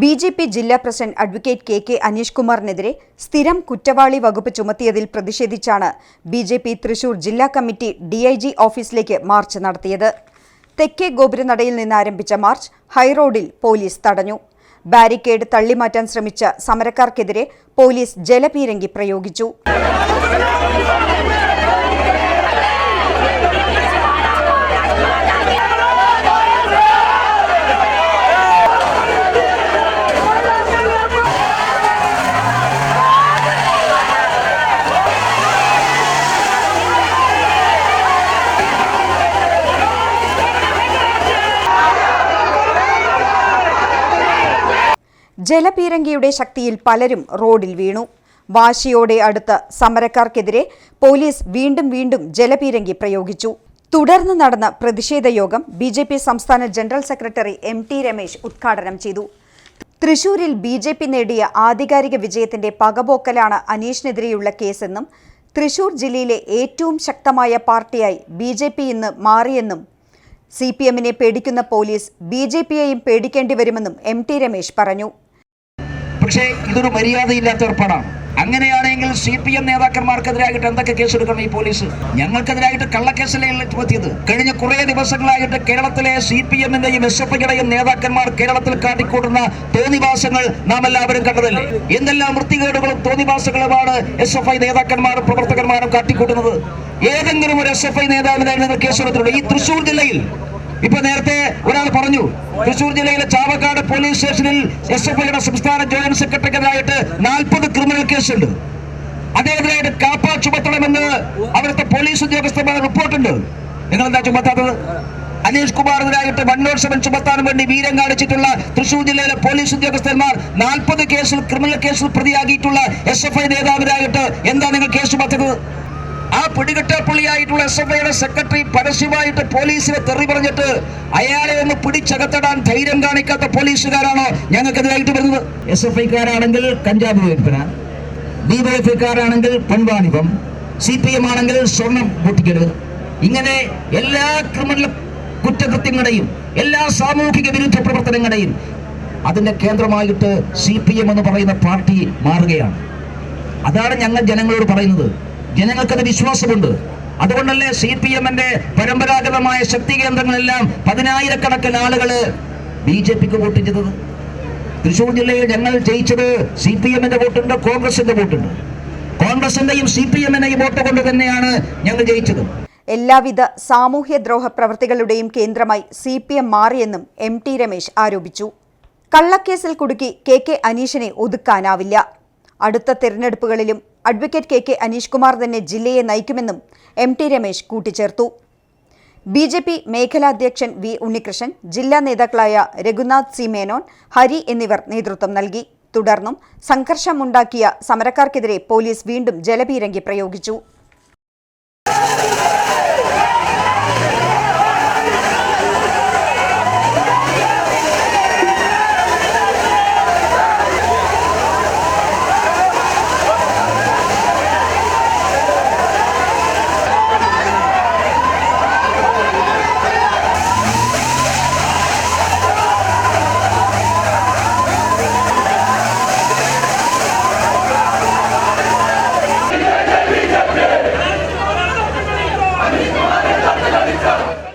B J P ജില്ലാ president advocate K K Aneesh കുമാറിനെതിരെ സ്ഥിരം കുറ്റവാളി വകുപ്പ് ചുമത്തിയതിൽ പ്രതിഷേധിച്ചാണ് ബി ജെ പി തൃശൂർ ജില്ലാ കമ്മിറ്റി ഡി ഐ ജി ഓഫീസിലേക്ക് മാർച്ച് നടത്തിയത്. തെക്കേ ഗോപുരനടയിൽ നിന്ന് ആരംഭിച്ച മാർച്ച് ഹൈറോഡിൽ പോലീസ് തടഞ്ഞു. ബാരിക്കേഡ് തള്ളിമാറ്റാൻ ശ്രമിച്ച സമരക്കാർക്കെതിരെ പോലീസ് ജലപീരങ്കി പ്രയോഗിച്ചു. ജലപീരങ്കിയുടെ ശക്തിയിൽ പലരും റോഡിൽ വീണു. വാശിയോടെ അടുത്ത സമരക്കാർക്കെതിരെ പോലീസ് വീണ്ടും വീണ്ടും ജലപീരങ്കി പ്രയോഗിച്ചു. തുടർന്ന് നടന്ന പ്രതിഷേധ യോഗം ബി ജെ പി സംസ്ഥാന general secretary M T Ramesh ഉദ്ഘാടനം ചെയ്തു. തൃശൂരിൽ ബി ജെ പി നേടിയ ആധികാരിക വിജയത്തിന്റെ പകപോക്കലാണ് അനീഷിനെതിരെയുള്ള കേസെന്നും തൃശൂർ ജില്ലയിലെ ഏറ്റവും ശക്തമായ പാർട്ടിയായി ബി ജെ പി ഇന്ന് മാറിയെന്നും സി പി എമ്മിനെ പേടിക്കുന്ന പോലീസ് ബി ജെ പിയെയും പേടിക്കേണ്ടി വരുമെന്നും എം ടി രമേശ് പറഞ്ഞു. പക്ഷേ ഇതൊരു മര്യാദയില്ലാത്ത ഏർപ്പാടാണ് അങ്ങനെയാണെങ്കിൽ സി പി എം നേതാക്കന്മാർക്കെതിരായിട്ട് എന്തൊക്കെ കേസെടുക്കണം ഈ പോലീസ്? ഞങ്ങൾക്കെതിരായിട്ട് കള്ളക്കേസല്ലേ ചുമത്തിയത് കഴിഞ്ഞ കുറേ ദിവസങ്ങളായിട്ട് കേരളത്തിലെ സി പി എമ്മിന്റെയും എസ് എഫ് ഐയുടെയും നേതാക്കന്മാർ കേരളത്തിൽ കാട്ടിക്കൂട്ടുന്ന തോന്നിവാസങ്ങൾ നാം എല്ലാവരും കണ്ടതല്ലേ? എന്തെല്ലാം വൃത്തികേടുകളും തോന്നിവാസങ്ങളുമാണ് എസ് എഫ് ഐ നേതാക്കന്മാരും പ്രവർത്തകന്മാരും കാട്ടിക്കൂട്ടുന്നത്? ഏതെങ്കിലും ഒരു എസ് എഫ് ഐ നിങ്ങൾ കേസെടുത്തിട്ടുണ്ട്? ഈ തൃശൂർ ജില്ലയിൽ ഇപ്പൊ നേരത്തെ ഒരാൾ പറഞ്ഞു തൃശൂർ ജില്ലയിലെ ചാവക്കാട് പോലീസ് സ്റ്റേഷനിൽ എസ് എഫ് ഐയുടെ സംസ്ഥാന ജോയിന്റ് സെക്രട്ടറിക്കെതിരായിട്ട് നാൽപ്പത് ക്രിമിനൽ കേസുണ്ട്. അദ്ദേഹത്തിനായിട്ട് കാപ്പ ചുമത്തണമെന്ന് അവിടുത്തെ പോലീസ് ഉദ്യോഗസ്ഥന്മാരുടെ റിപ്പോർട്ടുണ്ട്. നിങ്ങൾ എന്താ ചുമത്താത്തത്? അനീഷ് കുമാറിനെതിരായിട്ട് വണ്ണോത്സവം ചുമത്താൻ വേണ്ടി വീരം കാണിച്ചിട്ടുള്ള തൃശൂർ ജില്ലയിലെ പോലീസ് ഉദ്യോഗസ്ഥന്മാർ നാൽപ്പത് കേസിൽ ക്രിമിനൽ കേസിൽ പ്രതിയാക്കിയിട്ടുള്ള എസ് എഫ് ഐ നേതാവിനായിട്ട് എന്താ നിങ്ങൾ കേസ് ചുമത്തത് പിടികിട്ടപ്പുള്ളിയായിട്ടുള്ള എസ് എഫ് ഐയുടെ സെക്രട്ടറി പരസ്യമായിട്ട് പോലീസിനെ തെറി പറഞ്ഞിട്ട് അയാളെ ഒന്ന് പിടിച്ചകത്തിടാൻ ധൈര്യം കാണിക്കാത്ത പോലീസുകാരാണോ ഞങ്ങൾക്കെതിരായിട്ട് വരുന്നത്. എസ് എഫ് ഐക്കാരാണെങ്കിൽ കഞ്ചാവ് വിൽപ്പന ഡിവൈഎഫ്ഐക്കാരാണെങ്കിൽ പെൺവാണിഭം സി പി എം ആണെങ്കിൽ സ്വർണം പൊട്ടിക്കൽ ഇങ്ങനെ എല്ലാ ക്രിമിനൽ കുറ്റകൃത്യങ്ങളുടെയും എല്ലാ സാമൂഹിക വിരുദ്ധ പ്രവർത്തനങ്ങളുടെയും അതിന്റെ കേന്ദ്രമായിട്ട് സി പി എം എന്ന് പറയുന്ന പാർട്ടി മാറുകയാണ്. അതാണ് ഞങ്ങൾ ജനങ്ങളോട് പറയുന്നത്. ജനങ്ങൾക്കത് വിശ്വാസമുണ്ട്. അതുകൊണ്ടല്ലേ സി പി എമ്മിന്റെ പരമ്പരാഗതമായ ശക്തി കേന്ദ്രങ്ങളെല്ലാം പതിനായിരക്കണക്കിന് ആളുകൾ ബി ജെ പിക്ക് വോട്ട് ചെയ്തത് തൃശൂർ ജില്ലയിൽ ഞങ്ങൾ ജയിച്ചത് സി പി എമ്മിന്റെ വോട്ടുണ്ട് കോൺഗ്രസിന്റെ വോട്ടുണ്ട്. കോൺഗ്രസിന്റെയും സി പി എമ്മിന്റെയും വോട്ട് കൊണ്ട് തന്നെയാണ് ഞങ്ങൾ ജയിച്ചത്. എല്ലാവിധ സാമൂഹ്യദ്രോഹ പ്രവൃത്തികളുടെയും കേന്ദ്രമായി സി പി എം മാറിയെന്നും എം ടി രമേശ് ആരോപിച്ചു. കള്ളക്കേസിൽ കുടുക്കി കെ കെ അനീഷിനെ ഒതുക്കാനാവില്ല. അടുത്ത തെരഞ്ഞെടുപ്പുകളിലും advocate K K Aneesh Kumar തന്നെ ജില്ലയെ നയിക്കുമെന്നും എം ടി രമേശ് കൂട്ടിച്ചേർത്തു. ബി ജെ പി മേഖലാധ്യക്ഷൻ വി ഉണ്ണികൃഷ്ണൻ ജില്ലാ നേതാക്കളായ രഘുനാഥ് സി മേനോൻ ഹരി എന്നിവർ നേതൃത്വം നൽകി. തുടർന്നും സംഘർഷമുണ്ടാക്കിയ സമരക്കാർക്കെതിരെ പോലീസ് വീണ്ടും ജലപീരങ്കി പ്രയോഗിച്ചു.